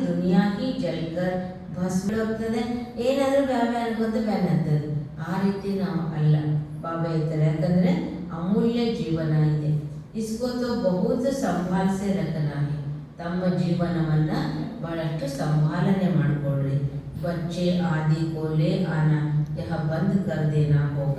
ದುನಿಯಾ ಹಿ ಜಲ್ಕರ್ ಭಸ್ಮ ಹೋಗ್ತದೆ ಏನಾದರೂ ಬ್ಯಾಮೆ ಅನ್ಕೊಂತ ಬ್ಯಾನ್ ಆಗ್ತದೆ. ಆ ರೀತಿ ನಾವು ಅಲ್ಲ. ಬಾಬಾ ಹೇಳ್ತಾರೆ. ಯಾಕಂದ್ರೆ ಅಮೂಲ್ಯ ಜೀವನ ಇದೆ. ಇಸ್ಕೋ ಬಹುತ ಬಹುತ್ ರಕನಾಗಿ ರಖನಾ ಹೈ ತಮ್ಮ ಜೀವನವನ್ನ ಬಹಳಷ್ಟು ಸಂಭಾಲನೆ ಮಾಡಿಕೊಳ್ಳ್ರಿ ಬಚ್ಚೆ, ಆದಿ, ಕೋಲೆ ಆನ ಯಹ ಬಂದ್ ಕರ್ದೇನಾ ಹೋಗ.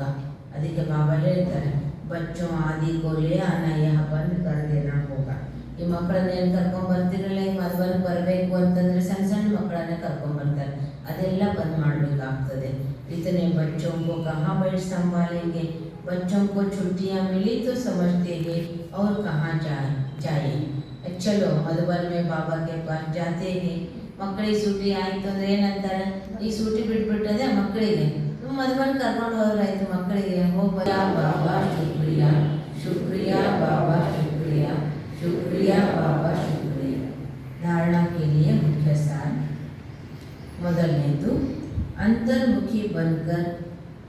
ಅದಕ್ಕೆ ಬಾಬಾ ಹೇಳ್ತಾರೆ. ಬಚ್ಚೋ, ಆದಿ, ಕೋಲೆ ಆನ ಯಹ ಬಂದ್ ಕರ್ದೇನಾ ಹೋಗ. ಈ ಮಕ್ಕಳನ್ನ ಏನು ಕರ್ಕೊಂಡ್ ಬರ್ತಿರಲ್ಲ ಈ ಮದುವೆಗೆ ಬರಬೇಕು ಅಂತಂದ್ರೆ ಸಣ್ಣ ಸಣ್ಣ ಮಕ್ಕಳನ್ನ ಕರ್ಕೊಂಡ್ ಬರ್ತಾರೆ ಅದೆಲ್ಲ ಬಂದ್ ಮಾಡ್ಬೇಕಾಗ್ತದೆ इतने बच्चों को कहाँ बैठ संभालेंगे बच्चों को छुट्टियाँ मिली तो समझते हैं और कहाँ जाए जाए ಚಲೋ ಮಧುಬನ್ ಮೇ ಬಾಬಾ ಕೆ ಪಾಸ್ ಜಾತೆ ಹೇ ಮಕ್ಕಳಿಗೆ ಸೂಟಿ ಆಯ್ತು ಅಂದ್ರೆ ಏನಂತಾರೆ ಈ ಸೂಟಿ ಬಿಟ್ಬಿಟ್ಟದೆ ಮಕ್ಕಳಿಗೆ ಮಧುಬನ್ ಕರ್ಕೊಂಡು ಹೋದ್ರಾಯ್ತು ಮಕ್ಕಳಿಗೆ ಹೋಗ್ಬ ಬಾಬಾ ಶುಕ್ರಿಯಾ ಶುಕ್ರಿಯಾ अंतर्मुखी बनकर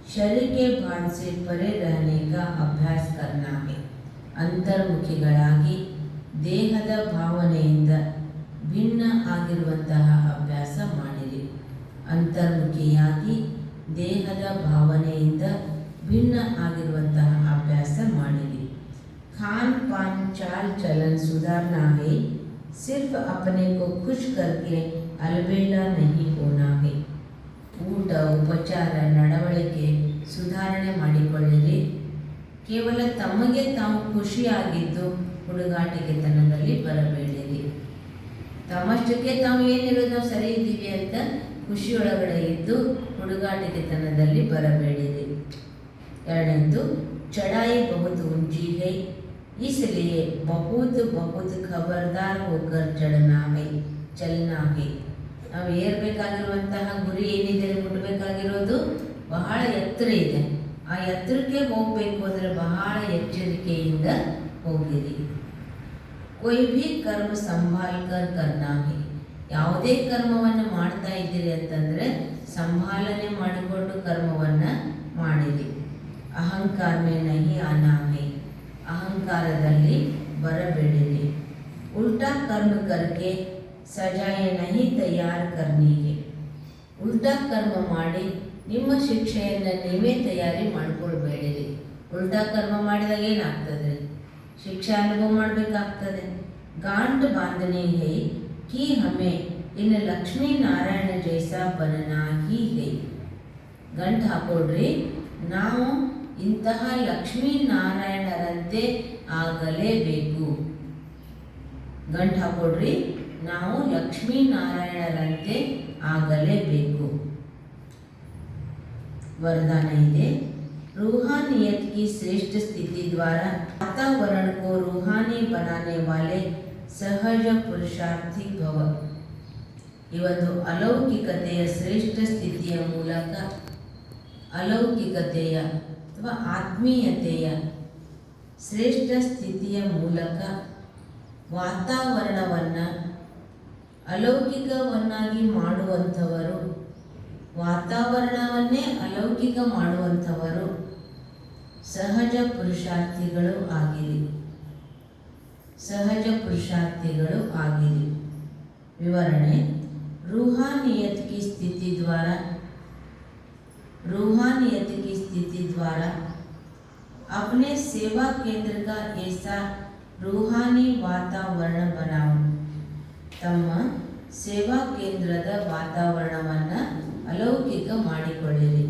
शरीर के भान से परे रहने का अभ्यास करना है ಅಂತರ್ಮುಖಿಗಳಾಗಿ ದೇಹದ ಭಾವನೆಯಿಂದ ಭಿನ್ನ ಆಗಿರುವಂತಹ ಅಭ್ಯಾಸ ಮಾಡಿರಿ ಅಂತರ್ಮುಖಿಯಾಗಿ ದೇಹದ ಭಾವನೆಯಿಂದ ಭಿನ್ನ ಆಗಿರುವಂತಹ ಅಭ್ಯಾಸ ಮಾಡಿರಿ खान पान चाल चलन सुधारना है सिर्फ अपने को खुश करके अलबेला नहीं होना है ಊಟ ಉಪಚಾರ ನಡವಳಿಕೆ ಸುಧಾರಣೆ ಮಾಡಿಕೊಳ್ಳಿರಿ. ಕೇವಲ ತಮಗೆ ತಾವು ಖುಷಿಯಾಗಿದ್ದು ಹುಡುಗಾಟಿಗೆತನದಲ್ಲಿ ಬರಬೇಡಿರಿ. ತಮ್ಮಷ್ಟಕ್ಕೆ ತಾವು ಏನಿರೋದು ನಾವು ಸರಿ ಇದ್ದೀವಿ ಅಂತ ಖುಷಿಯೊಳಗಡೆ ಇದ್ದು ಹುಡುಗಾಟಿಗೆತನದಲ್ಲಿ ಬರಬೇಡಿರಿ. ಎರಡಂದು ಚಡಾಯಿ ಬಹುತು ಉಂಜಿ ಇಸಲಿಯೇ इसलिए ಬಹುತು ಖಬರ್ದಾರ್ ಹೋಗರ್ होकर ಚಲನಾಮೆ. ನಾವು ಏರ್ಬೇಕಾಗಿರುವಂತಹ ಗುರಿ ಏನಿದೆ ಮುಟ್ಟಬೇಕಾಗಿರೋದು ಬಹಳ ಎತ್ತರ ಇದೆ. ಆ ಎತ್ತರಕ್ಕೆ ಹೋಗಬೇಕು ಅಂದರೆ ಬಹಳ ಎಚ್ಚರಿಕೆಯಿಂದ ಹೋಗಿರಿ. ಕೊಯ್ ಕರ್ಮ ಸಂಭಾಲ್ಕರ್ ಕರ್ನಾಗಿ ಯಾವುದೇ ಕರ್ಮವನ್ನು ಮಾಡ್ತಾ ಇದ್ದೀರಿ ಅಂತಂದರೆ ಸಂಭಾಲನೆ ಮಾಡಿಕೊಂಡು ಕರ್ಮವನ್ನು ಮಾಡಿರಿ. ಅಹಂಕಾರ ಮೇ ನಹಿ ಹೈ ಅಹಂಕಾರದಲ್ಲಿ ಬರಬೇಡಿರಿ. ಉಲ್ಟಾ ಕರ್ಮ ಸಜಾಯೆ ನಹಿ ತಯಾರು ಕರ್ನಿ ಹೈ ಉಲ್ಟಾ ಕರ್ಮ ಮಾಡಿ ನಿಮ್ಮ ಶಿಕ್ಷೆಯನ್ನು ನೀವೇ ತಯಾರಿ ಮಾಡ್ಕೊಳ್ಬೇಡಿರಿ. ಉಲ್ಟಾ ಕರ್ಮ ಮಾಡಿದಾಗ ಏನಾಗ್ತದೆ ಶಿಕ್ಷೆ ಅನುಭವ ಮಾಡಬೇಕಾಗ್ತದೆ. ಗಾಂಟ್ ಬಾಂಧನೆ ಹೇ ಕಿ ಹಮೆ ಇನ್ನು ಲಕ್ಷ್ಮೀ ನಾರಾಯಣ ಜೈಸ ಬನನಾ ಹಿ. ಗಂಟು ಹಾಕೊಡ್ರಿ ನಾವು ಇಂತಹ ಲಕ್ಷ್ಮೀ ನಾರಾಯಣರಂತೆ ಆಗಲೇಬೇಕು. ಗಂಟು ಹಾಕೊಡ್ರಿ ನಾವು ಲಕ್ಷ್ಮೀ ನಾರಾಯಣರಂತೆ ಆಗಲೇಬೇಕು वरदान ಇದೆ रूहानियत की श्रेष्ठ स्थिति द्वारा वातावरण को रूहानी बनाने वाले सहज पुरुषार्थी भव ಈ ಒಂದು ಅಲೌಕಿಕತೆಯ ಶ್ರೇಷ್ಠ ಸ್ಥಿತಿಯ ಮೂಲಕ ಅಲೌಕಿಕತೆಯ ಅಥವಾ ಆತ್ಮೀಯತೆಯ ಶ್ರೇಷ್ಠ ಸ್ಥಿತಿಯ ಮೂಲಕ ವಾತಾವರಣವನ್ನು ಅಲೌಕಿಕವನ್ನಾಗಿ ಮಾಡುವಂಥವರು ವಾತಾವರಣವನ್ನೇ ಅಲೌಕಿಕ ಮಾಡುವಂಥವರು ಸಹಜ ಪುರುಷಾರ್ಥಿಗಳು ಆಗಿರಿ ಸಹಜ ಪುರುಷಾರ್ಥಿಗಳು ಆಗಿರಿ ವಿವರಣೆ रूहानियत की स्थिति द्वारा रूहानियत की स्थिति द्वारा अपने सेवा केंद्र का ऐसा रूहानी वातावरण बनाओ ತಮ್ಮ ಸೇವಾ ಕೇಂದ್ರದ ವಾತಾವರಣವನ್ನು ಅಲೌಕಿಕ ಮಾಡಿಕೊಳ್ಳಿರಿ.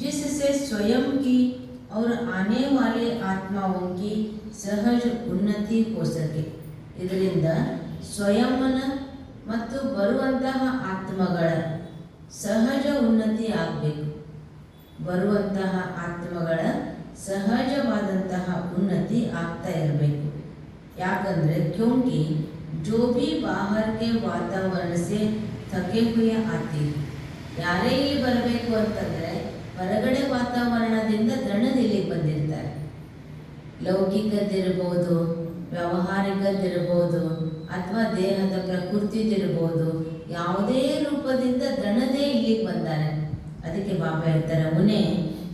ಜಿಸ್ಸೆ ಸ್ವಯಂ ಕಿ, ಅವರ ಆನೆ ವಾಲೆ वाले आत्माओं की सहज ಇದರಿಂದ ಸ್ವಯಂನ ಮತ್ತು ಬರುವಂತಹ ಆತ್ಮಗಳ ಸಹಜ ಉನ್ನತಿ ಆಗಬೇಕು. ಬರುವಂತಹ ಆತ್ಮಗಳ ಸಹಜವಾದಂತಹ ಉನ್ನತಿ ಆಗ್ತಾ ಇರಬೇಕು. ಯಾಕಂದರೆ ಕ್ಯೂಂಕಿ जो भी बाहर के वातावरण से थके हुए आते हैं, ಯಾರೇ ಇಲ್ಲಿ ಬರಬೇಕು ಅಂತಂದರೆ ಹೊರಗಡೆ ವಾತಾವರಣದಿಂದ ದಣದಿಲ್ಲಿಗೆ ಬಂದಿರ್ತಾರೆ ಲೌಕಿಕದಿರ್ಬೋದು ವ್ಯಾವಹಾರಿಕದಿರ್ಬೋದು ಅಥವಾ ದೇಹದ ಪ್ರಕೃತಿದಿರ್ಬೋದು ಯಾವುದೇ ರೂಪದಿಂದ ದಣದೇ ಇಲ್ಲಿಗೆ ಬಂದಾರೆ ಅದಕ್ಕೆ ಬಾಬಾ ಹೇಳ್ತಾರೆ ಉನೇ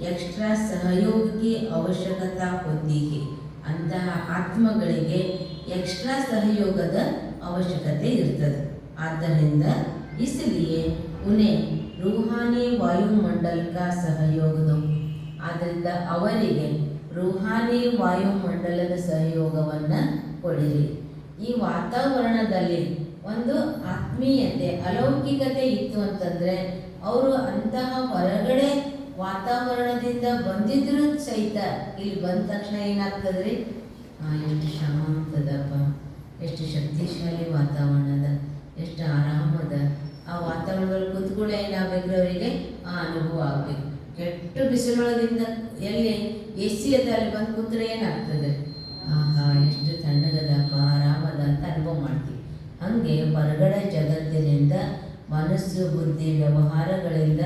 ಎಕ್ಸ್ಟ್ರಾ ಸಹಯೋಗಕ್ಕೆ ಅವಶ್ಯಕತಾ ಹೊಂದಿಗೆ ಅಂತಹ ಆತ್ಮಗಳಿಗೆ ಎಕ್ಸ್ಟ್ರಾ ಸಹಯೋಗದ ಅವಶ್ಯಕತೆ ಇರ್ತದೆ. ಆದ್ದರಿಂದ ಇಸಲಿಯೇ ಉನೆ ರೂಹಾನಿ ವಾಯುಮಂಡಲಕ ಸಹಯೋಗದ. ಆದ್ದರಿಂದ ಅವರಿಗೆ ರೂಹಾನಿ ವಾಯುಮಂಡಲದ ಸಹಯೋಗವನ್ನು ಕೊಡಿರಿ. ಈ ವಾತಾವರಣದಲ್ಲಿ ಒಂದು ಆತ್ಮೀಯತೆ, ಅಲೌಕಿಕತೆ ಇತ್ತು ಅಂತಂದರೆ, ಅವರು ಅಂತಹ ಹೊರಗಡೆ ವಾತಾವರಣದಿಂದ ಬಂದಿದ್ರು ಸಹಿತ ಇಲ್ಲಿ ಬಂದ ತಕ್ಷಣ ಏನಾಗ್ತದ್ರಿ? ಎಷ್ಟು ಶಾಂತದಪ್ಪ, ಎಷ್ಟು ಶಕ್ತಿಶಾಲಿ ವಾತಾವರಣ ಅದ, ಎಷ್ಟು ಆರಾಮದ ಆ ವಾತಾವರಣದಲ್ಲಿ ಕೂತ್ಕೊಳ್ಳೆ ಏನಾಗಬೇಕು ಅವರಿಗೆ? ಆ ಅನುಭವ ಆಗಬೇಕು. ಕೆಟ್ಟ ಬಿಸಿಲೊಳಗಿಂದ ಎಲ್ಲಿ ಎ ಸಿ ಅದ, ಅಲ್ಲಿ ಬಂದು ಕೂತ್ರೆ ಏನಾಗ್ತದೆ? ಆಹಾ, ಎಷ್ಟು ತಣ್ಣಗದಪ್ಪ ಆರಾಮದ ಅಂತ ಅನುಭವ ಮಾಡ್ತೀವಿ. ಹಾಗೆ ಹೊರಗಡೆ ಜಗತ್ತಿನಿಂದ ಮನಸ್ಸು, ಬುದ್ಧಿ, ವ್ಯವಹಾರಗಳಿಂದ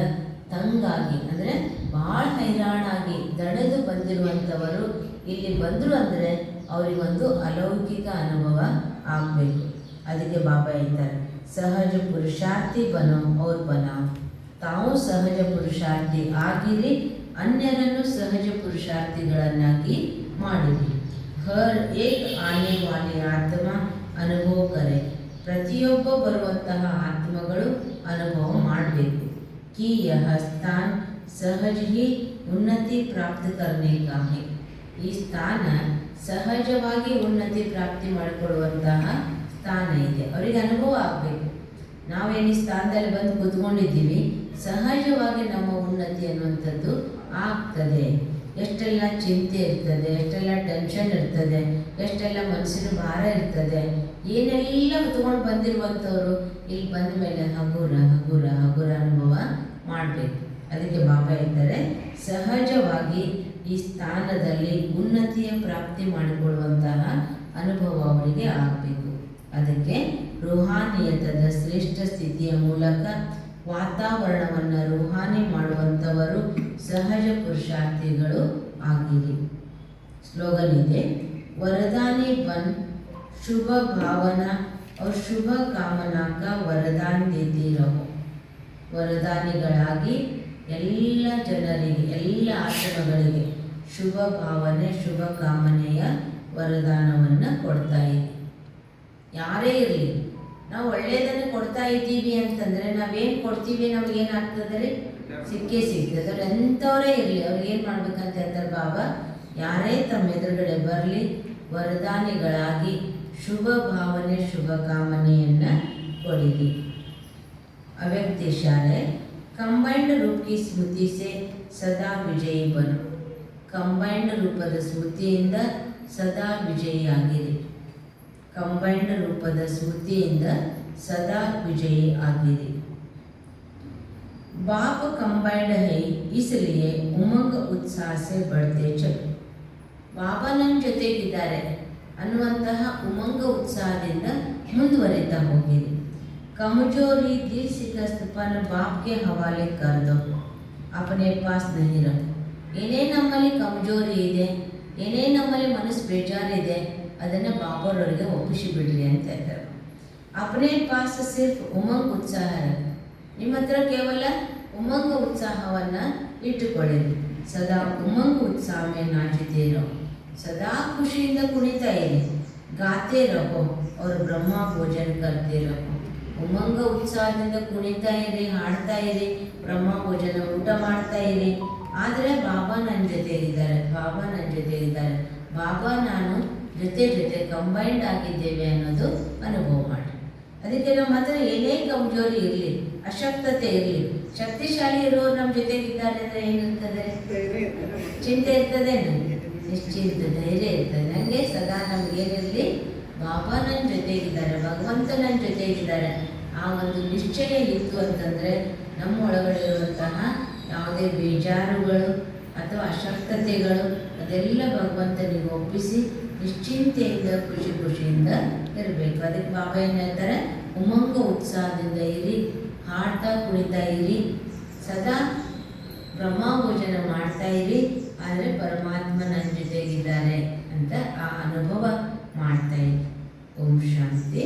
ತಂಗಾಗಿ ಅಂದರೆ ಭಾಳ ಹೈರಾಣಾಗಿ ದಡೆದು ಬಂದಿರುವಂಥವರು ಇಲ್ಲಿ ಬಂದರು ಅಂದರೆ ಅವರಿಗೊಂದು ಅಲೌಕಿಕ ಅನುಭವ ಆಗಬೇಕು. ಅದಕ್ಕೆ ಬಾಬಾ ಹೇಳ್ತಾರೆ, ಸಹಜ ಪುರುಷಾರ್ಥಿ ಬನೋ ಅವ್ರ ಬನ. ತಾವು ಸಹಜ ಪುರುಷಾರ್ಥಿ ಆಗಿರಿ, ಅನ್ಯರನ್ನು ಸಹಜ ಪುರುಷಾರ್ಥಿಗಳನ್ನಾಗಿ ಮಾಡಿರಿ. ಹರ್ ಏಕ್ ಆನೆ ವಾಲೆ ಆತ್ಮ ಅನುಭವ ಕರೆ. ಪ್ರತಿಯೊಬ್ಬ ಬರುವಂತಹ ಆತ್ಮಗಳು ಅನುಭವ ಮಾಡಬೇಕು. कि यह स्थान सहज ही ಉನ್ನತಿ ಪ್ರಾಪ್ತ करने का है ಈ ಸ್ಥಾನ ಸಹಜವಾಗಿ ಉನ್ನತಿ ಪ್ರಾಪ್ತಿ ಮಾಡಿಕೊಳ್ಳುವಂತಹ ಸ್ಥಾನ ಇದೆ ಅವರಿಗೆ ಅನುಭವ ಆಗಬೇಕು ನಾವೇನು ಈ ಸ್ಥಾನದಲ್ಲಿ ಬಂದು ಕೂತ್ಕೊಂಡಿದ್ದೀವಿ ಸಹಜವಾಗಿ ನಮ್ಮ ಉನ್ನತಿ ಅನ್ನುವಂಥದ್ದು ಆಗ್ತದೆ ಎಷ್ಟೆಲ್ಲ ಚಿಂತೆ ಇರ್ತದೆ, ಎಷ್ಟೆಲ್ಲ ಟೆನ್ಷನ್ ಇರ್ತದೆ, ಎಷ್ಟೆಲ್ಲ ಮನಸ್ಸಿನ ಭಾರ ಇರ್ತದೆ, ಏನೆಲ್ಲ ತಗೊಂಡು ಬಂದಿರುವಂಥವ್ರು ಇಲ್ಲಿ ಬಂದ ಮೇಲೆ ಹಗುರ ಹಗುರ ಹಗುರ ಅನುಭವ ಮಾಡಬೇಕು. ಅದಕ್ಕೆ ಬಾಬಾ ಹೇಳ್ತಾರೆ, ಸಹಜವಾಗಿ ಈ ಸ್ಥಾನದಲ್ಲಿ ಉನ್ನತಿಯ ಪ್ರಾಪ್ತಿ ಮಾಡಿಕೊಳ್ಳುವಂತಹ ಅನುಭವ ಅವರಿಗೆ ಆಗಬೇಕು. ಅದಕ್ಕೆ ರುಹಾನಿಯತದ ಶ್ರೇಷ್ಠ ಸ್ಥಿತಿಯ ಮೂಲಕ ವಾತಾವರಣವನ್ನು ರೂಹಾನಿ ಮಾಡುವಂಥವರು ಸಹಜ ಪುರುಷಾರ್ಥಿಗಳು ಆಗಿರಿ. ಸ್ಲೋಗನ್ ಇದೆ, ವರದಾನಿ ಬನ್ ಶುಭ ಭಾವನಾ ಅವ್ರ ಶುಭ ಕಾಮನಾಕ ವರದಾನ್ ದೇತಿರವು ವರದಾನಿಗಳಾಗಿ ಎಲ್ಲ ಜನರಿಗೆ, ಎಲ್ಲ ಆಶ್ರಮಗಳಿಗೆ ಶುಭ ಭಾವನೆ, ಶುಭ ಕಾಮನೆಯ ವರದಾನವನ್ನು ಕೊಡ್ತಾ ಇದೆ ಯಾರೇ ಇರಲಿ ನಾವು ಒಳ್ಳೆಯದನ್ನು ಕೊಡ್ತಾ ಇದ್ದೀವಿ ಅಂತಂದರೆ ನಾವೇನು ಕೊಡ್ತೀವಿ, ನಮಗೇನಾಗ್ತದೆ ರೀ? ಸಿಕ್ಕೇ ಸಿಗ್ತದೆ. ಅವ್ರು ಎಂಥವರೇ ಇರಲಿ, ಅವ್ರಿಗೆ ಏನು ಮಾಡ್ಬೇಕಂತ ಹೇಳ್ತಾರೆ ಬಾಬಾ? ಯಾರೇ ತಮ್ಮ ಎದುರುಗಡೆ ಬರಲಿ, ವರದಾನಿಗಳಾಗಿ ಶುಭ ಭಾವನೆ, ಶುಭ ಕಾಮನೆಯನ್ನು ಕೊಡಿರಿ. ಅವ್ಯಕ್ತಿ ಶಾಲೆ ಕಂಬೈಂಡ್ ರೂಪಿ ಸ್ಮೃತಿ ಸೇ ಸದಾ ವಿಜಯಿ ಬನು ಕಂಬೈಂಡ್ ರೂಪದ ಸ್ಮೃತಿಯಿಂದ ಸದಾ ವಿಜಯಿಯಾಗಿರಿ ಕಂಬೈಂಡ್ ರೂಪದ ಸ್ಮೃತಿಯಿಂದ ಸದಾ ವಿಜಯಿ ಆಗಿರಿ बाप कंबाइंड है इसलिए उमंग उत्साह से बढ़ते चलो ಬಾಬಾ ನನ್ನ ಜೊತೆಗಿದ್ದಾರೆ ಅನ್ನುವಂತಹ ಉಮಂಗ ಉತ್ಸಾಹದಿಂದ ಮುಂದುವರಿತಾ ಹೋಗಿರಿ कमजोरी दिल शिकस्तपन बाप के हवाले कर दो अपने पास नहीं रखो ಏನೇ ನಮ್ಮಲ್ಲಿ ಕಮಜೋರಿ ಇದೆ ಏನೇ ನಮ್ಮಲ್ಲಿ ಮನಸ್ಸು ಬೇಜಾರಿದೆ ಅದನ್ನು ಬಾಬರವರಿಗೆ ಒಪ್ಪಿಸಿ ಬಿಡ್ರಿ ಅಂತ ಹೇಳ್ತಾರೆ. ಅಪನೇ ಪಾಸ್ ಸಿರ್ಫ್ ಉಮಂಗ್ ಉತ್ಸಾಹ. ನಿಮ್ಮ ಹತ್ರ ಕೇವಲ ಉಮಂಗ ಉತ್ಸಾಹವನ್ನು ಇಟ್ಟುಕೊಳ್ಳಿರಿ ಸದಾ ಉಮಂಗ್ ಉತ್ಸಾಹವೇ ನಾಚುತ್ತೀರೋ ಸದಾ ಖುಷಿಯಿಂದ ಕುಣಿತಾ ಇರಿ. ಗಾತೆ ರಹೋ, ಅವರು ಬ್ರಹ್ಮ ಭೋಜನ ಕರ್ತೆ ರಹೋ. ಉಮಂಗ ಉತ್ಸಾಹದಿಂದ ಕುಣಿತಾ ಇರಿ, ಹಾಡ್ತಾ ಇರಿ, ಬ್ರಹ್ಮ ಭೋಜನ ಊಟ ಮಾಡ್ತಾ ಇರಿ. ಆದರೆ ಬಾಬಾ ನನ್ನ ಜೊತೆ ಇದ್ದಾರೆ, ಬಾಬಾ ನನ್ನ ಜೊತೆ ಇದ್ದಾರೆ. ಬಾಬಾ ನಾನು ಜೊತೆ ಜೊತೆ ಕಂಬೈಂಡ್ ಆಗಿದ್ದೇವೆ ಅನ್ನೋದು ಅನುಭವ ಮಾಡಿ. ಅದಕ್ಕೆ ನಮ್ಮ ಹತ್ರ ಏನೇ ಕಮ್ಜೋರಿ ಇರಲಿ ಅಶಕ್ತತೆ ಇರಲಿ ಶಕ್ತಿಶಾಲಿ ಇರೋರು ನಮ್ಮ ಜೊತೆಗಿದ್ದಾರೆ ಅಂದರೆ ಏನಿರ್ತದೆ ಚಿಂತೆ ಇರ್ತದೆ ನಿಶ್ಚಿಂತ ಧೈರ್ಯ ಇರ್ತದೆ. ನನಗೆ ಸದಾ ನಮಗೇನಿರಲಿ ಬಾಬಾ ನನ್ನ ಜೊತೆಗಿದ್ದಾರೆ ಭಗವಂತ ನನ್ನ ಜೊತೆಗಿದ್ದಾರೆ. ಆ ಒಂದು ನಿಶ್ಚಯ ಇತ್ತು ಅಂತಂದರೆ ನಮ್ಮ ಒಳಗಡೆ ಇರುವಂತಹ ಯಾವುದೇ ಬೇಜಾರುಗಳು ಅಥವಾ ಅಶಕ್ತತೆಗಳು ಅದೆಲ್ಲ ಭಗವಂತನಿಗೆ ಒಪ್ಪಿಸಿ ನಿಶ್ಚಿಂತೆಯಿಂದ ಖುಷಿ ಖುಷಿಯಿಂದ ಇರಬೇಕು. ಅದಕ್ಕೆ ಬಾಬಾ ಏನು ಹೇಳ್ತಾರೆ ಉಮಂಗ ಉತ್ಸಾಹದಿಂದ ಇರಿ, ಹಾಡ್ತಾ ಕುಣಿತಾ ಇರಿ, ಸದಾ ಬ್ರಹ್ಮಭೋಜನ ಮಾಡ್ತಾ ಇರಿ, ಆದರೆ ಪರಮಾತ್ಮ ನನ್ನ ಜೊತೆಗಿದ್ದಾರೆ ಅಂತ ಆ ಅನುಭವ ಮಾಡ್ತಾ ಇರಿ. ಓಂ ಶಾಂತಿ.